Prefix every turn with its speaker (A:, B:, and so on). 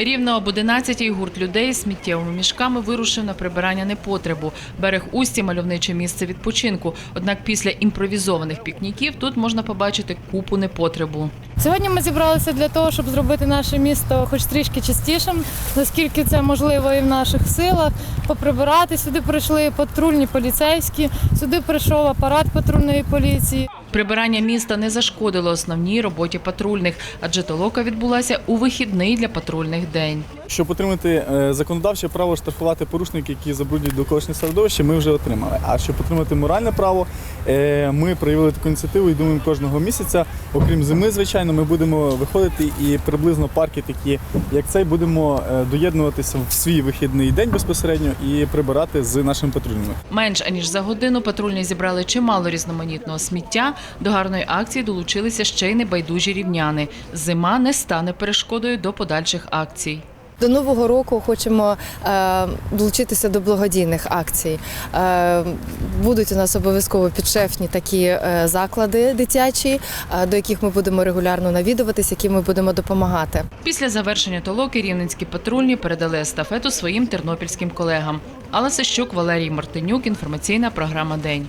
A: Рівно об 11-й гурт людей з сміттєвими мішками вирушив на прибирання непотребу. Берег Усті – мальовниче місце відпочинку. Однак після імпровізованих пікніків тут можна побачити купу непотребу.
B: Сьогодні ми зібралися для того, щоб зробити наше місто хоч трішки чистішим, наскільки це можливо і в наших силах. Поприбирати сюди прийшли патрульні поліцейські, сюди прийшов апарат патрульної поліції.
A: Прибирання міста не зашкодило основній роботі патрульних, адже толока відбулася у вихідний для патрульних день.
C: Щоб отримати е, законодавче право штрафувати порушників, які забруднюють довколишнє середовище, ми вже отримали. А щоб отримати моральне право, е, ми проявили таку ініціативу і думаємо, кожного місяця, окрім зими, звичайно, ми будемо виходити і приблизно парки, такі як цей, будемо е, доєднуватися в свій вихідний день безпосередньо і прибирати з нашими патрульними.
A: Менш аніж за годину патрульні зібрали чимало різноманітного сміття. До гарної акції долучилися ще й небайдужі рівняни. Зима не стане перешкодою до подальших акцій.
D: До нового року хочемо е, долучитися до благодійних акцій. Е, будуть у нас обов'язково підшефні такі е, заклади дитячі, до яких ми будемо регулярно навідуватись, яким ми будемо допомагати.
A: Після завершення толоки рівненські патрульні передали естафету своїм тернопільським колегам. Алла Сищук, Валерій Мартинюк. Інформаційна програма День.